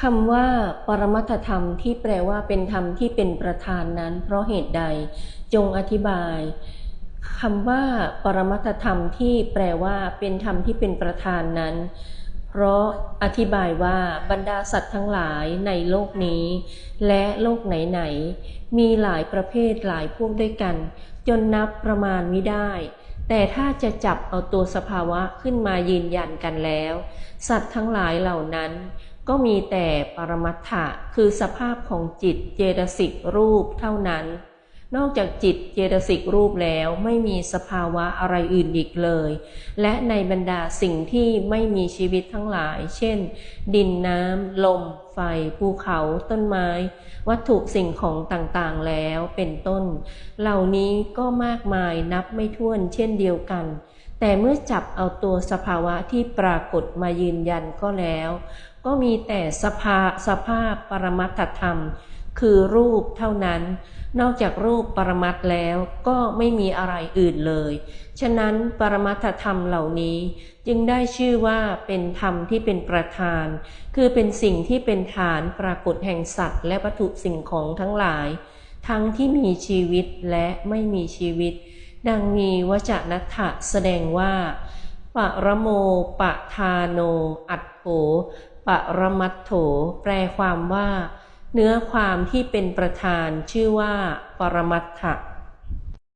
คำว่าปรมัตธรรมที่แปลว่าเป็นธรรมที่เป็นประธานนั้น เพราะเหตุใดจงอธิบายคำว่าปรมัตธรรมที่แปลว่าเป็นธรรมที่เป็นประธานนั้น เพราะอธิบายว่าบรรดาสัตว์ทั้งหลายในโลกนี้ และโลกไหนๆมีหลายประเภทหลายพวกด้วยกัน จนนับประมาณไม่ได้ แต่ถ้าจะจับเอาตัวสภาวะขึ้นมายืนยันกันแล้ว สัตว์ทั้งหลายเหล่านั้น ก็มีแต่ปรมัตถะคือสภาพของจิตเจตสิกรูปเท่านั้น นอกจากจิตเจตสิกรูปแล้วไม่มีสภาวะอะไรอื่นอีกเลย และในบรรดาสิ่งที่ไม่มีชีวิตทั้งหลาย เช่น ดินน้ำ ลม ไฟ ภูเขาต้นไม้ วัตถุสิ่งของต่างๆแล้วเป็นต้น เหล่านี้ก็มากมายนับไม่ถ้วนเช่นเดียวกัน แต่เมื่อจับเอาตัวสภาวะที่ปรากฏมายืนยันก็แล้ว ก็มีแต่สภาสภาพปรมัตถธรรม คือรูปเท่านั้น นอกจากรูปปรมัตถ์แล้วก็ไม่มีอะไรอื่นเลย ฉะนั้นปรมัตถธรรมเหล่านี้จึงได้ชื่อว่าเป็นธรรมที่เป็นประธาน คือเป็นสิ่งที่เป็นฐานปรากฏแห่งสัตว์ และวัตถุสิ่งของทั้งหลาย ทั้งที่มีชีวิตและไม่มีชีวิต ดังมีวจนัตถะแสดงว่า ปะรโมปะทาโน อัตโถปะรมัตโถ แปลความว่า เนื้อความที่เป็นประธานชื่อว่า ปรมัตถะ